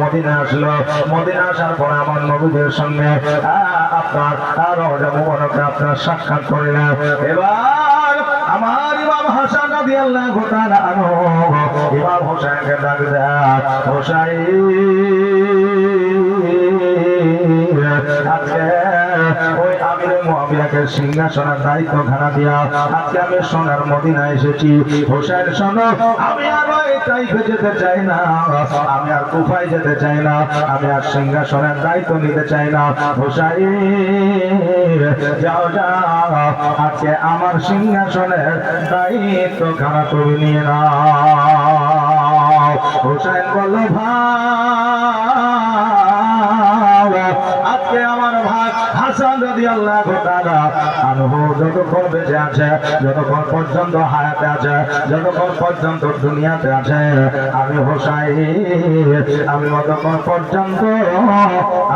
Medina আসলো Medina আসার পরে আমার নবীদের সঙ্গে আপনার আরও মুবারকে আপনার সাক্ষাৎ করলেন এবার আমার ইমাম হাসান রাদিয়াল্লাহু তাআলা আনহু। ইমাম হোসেনকে ডাক দেয়, হোসাইন। আমির সিংহাসনের দায়িত্ব খানা দিয়া আজকে আমি সোনার মদিনা এসেছি। হোসেন শোনো, আমি আর তাইফে যেতে চাই না। আমি আর কুফায় যেতে চাই না। আমি আর সিংহাসনের দায়িত্ব নিতে চাই না। হোসাইন, যাও যাও। আজকে আমার সিংহাসনের দায়িত্ব খানা তুমি নিয়ে না হোসেন বলল, ভাই। আজকে আমার ভাই হাসান রাদি আল্লাহ আনহু যতক্ষণ বেঁচে আছে, যতক্ষণ পর্যন্ত হায়াতে আছে, যতক্ষণ পর্যন্ত দুনিয়াতে আছে, আমি হোসাই আমি ততক্ষণ পর্যন্ত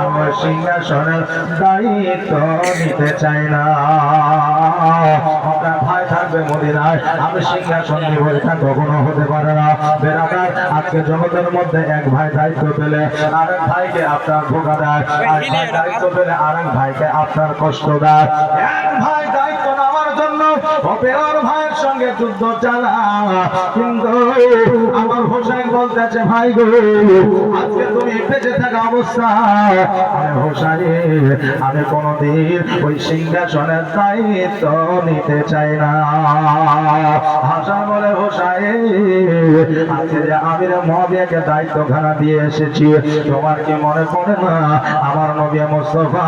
আমার সিংহাসনের দায়িত্ব নিতে চাই না। থাকবে মদিনায়। আমি সিংহাসন নিব এটা কখনো হতে পারে না। বেড়াদার আজকে জগতের মধ্যে এক ভাই দায়িত্ব পেলে আরেক ভাইকে আপনার ধোকা দেয়। আর ভাই দায়িত্ব পেলে আরেক ভাইকে আপনার কষ্ট দেয়। এক ভাই দায়িত্ব নেওয়ার জন্য ভাইয়ের সঙ্গে যুদ্ধ চালা। কিন্তু আমার হোসেন বলতেছে, ভাই গো, আজকে তুমি বেঁচে থাকা অবস্থা। আমি কোনদিন ওই সিংহাসনের দায়িত্ব নিতে চাই না। হাসান বলে হোসাই আজকে মহাবিয়াকে দায়িত্ব খানা দিয়ে এসেছি, তোমার কি মনে পড়ে না? আমার নবী মোস্তফা